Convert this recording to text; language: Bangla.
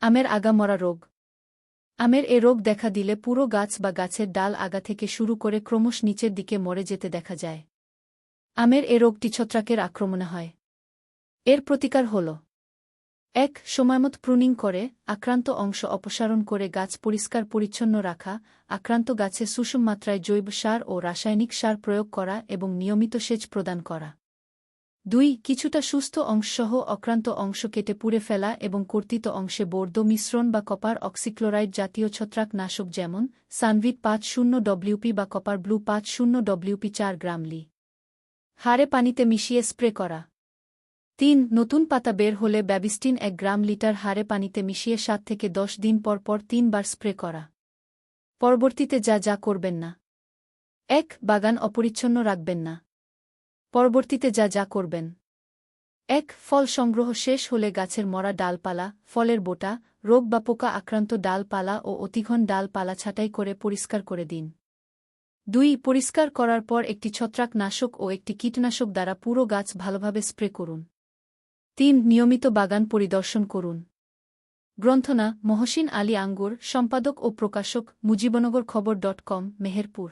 আমের আগা মরা রোগ। আমের এ রোগ দেখা দিলে পুরো গাছ বা গাছের ডাল আগা থেকে শুরু করে ক্রমশ নিচের দিকে মরে যেতে দেখা যায়। আমের এ রোগটি ছত্রাকের আক্রমণে হয়। এর প্রতিকার হল। এক, সময়মত প্রুনিং করে, আক্রান্ত অংশ অপসারণ করে গাছ পরিষ্কার পরিচ্ছন্ন রাখা, আক্রান্ত গাছে সুষম মাত্রায় জৈব সার ও রাসায়নিক সার প্রয়োগ করা এবং নিয়মিত সেচ প্রদান করা। দুই, কিছুটা সুস্থ অংশসহ অক্রান্ত অংশ কেটে পুড়ে ফেলা এবং কর্তিত অংশে বর্দ মিশ্রণ বা কপার অক্সিক্লোরাইড জাতীয় ছত্রাক নাশক যেমন সানভিট পাঁচ শূন্য ডব্লিউপি বা কপার ব্লু পাঁচ শূন্য ডব্লিউপি চার গ্রাম লি। হারে পানিতে মিশিয়ে স্প্রে করা। তিন, নতুন পাতা বের হলে ব্যাবিস্টিন এক গ্রাম লিটার হারে পানিতে মিশিয়ে সাত থেকে দশ দিন পর পর তিনবার স্প্রে করা। পরবর্তীতে যা যা করবেন না। এক, বাগান অপরিচ্ছন্ন রাখবেন না। পরবর্তীতে যা যা করবেন। এক, ফল সংগ্রহ শেষ হলে গাছের মরা ডালপালা, ফলের বোটা, রোগ বা পোকা আক্রান্ত ডালপালা ও অতিঘন ডালপালা ছাঁটাই করে পরিষ্কার করে দিন। দুই, পরিষ্কার করার পর একটি ছত্রাকনাশক ও একটি কীটনাশক দ্বারা পুরো গাছ ভালোভাবে স্প্রে করুন। তিন, নিয়মিত বাগান পরিদর্শন করুন। গ্রন্থনা, মহসিন আলী আঙ্গুর, সম্পাদক ও প্রকাশক, মুজিবনগর খবর ডট কম, মেহেরপুর।